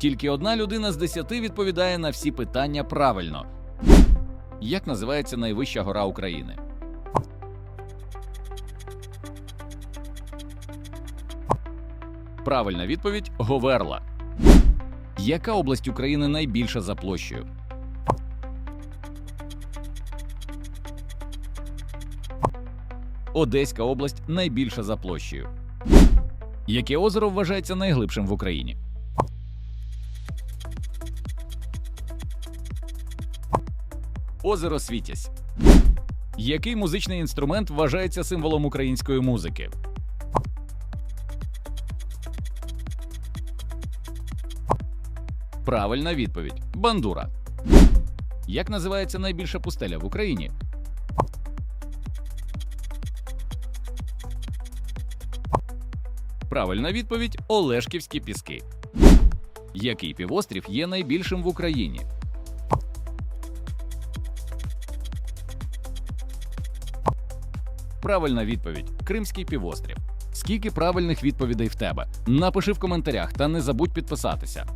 Тільки одна людина з десяти відповідає на всі питання правильно. Як називається найвища гора України? Правильна відповідь Говерла. Яка область України найбільша за площею? Одеська область найбільша за площею. Яке озеро вважається найглибшим в Україні? Озеро Світязь. Який музичний інструмент вважається символом української музики? Правильна відповідь бандура. Як називається найбільша пустеля в Україні? Правильна відповідь Олешківські піски. Який півострів є найбільшим в Україні? Правильна відповідь Кримський півострів. Скільки правильних відповідей в тебе? Напиши в коментарях та не забудь підписатися.